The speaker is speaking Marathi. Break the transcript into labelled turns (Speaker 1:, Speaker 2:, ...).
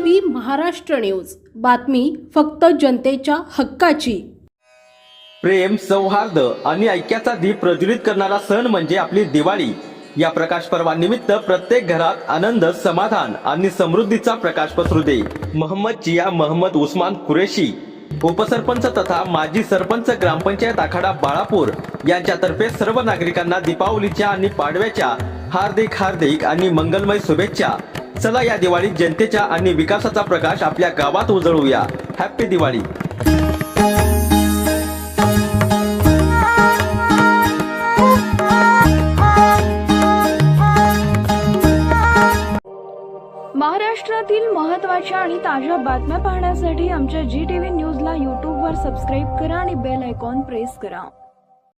Speaker 1: V Maharashtra news. बातमी फक्त जनतेच्या हक्काची.
Speaker 2: प्रेम सौहार्द आणि ऐक्याचा दीप प्रज्वलित करणारा सण म्हणजे आपली दिवाळी. या प्रकाश पर्वानिमित्त प्रत्येक घरात आनंद समाधान आणि समृद्धीचा प्रकाश पसरू दे. महम्मद जिया महम्मद उस्मान कुरेशी. उपसरपंच तथा माजी सरपंच ग्रामपंचायत आखाडा बाळापूर यांच्यातर्फे सर्व नागरिकांना दीपावलीच्या आणि पाडव्याच्या हार्दिक हार्दिक आणि मंगलमय शुभेच्छा. चला या दिवाळीत जनतेच्या आणि विकासाचा प्रकाश आपल्या गावात उजळूया. हॅप्पी दिवाळी.
Speaker 3: महाराष्ट्रातील महत्त्वाच्या आणि ताज्या बातम्या पाहण्यासाठी आमच्या जी टी व्ही न्यूजला यूट्यूबवर सबस्क्राईब करा आणि बेल आयकॉन प्रेस करा.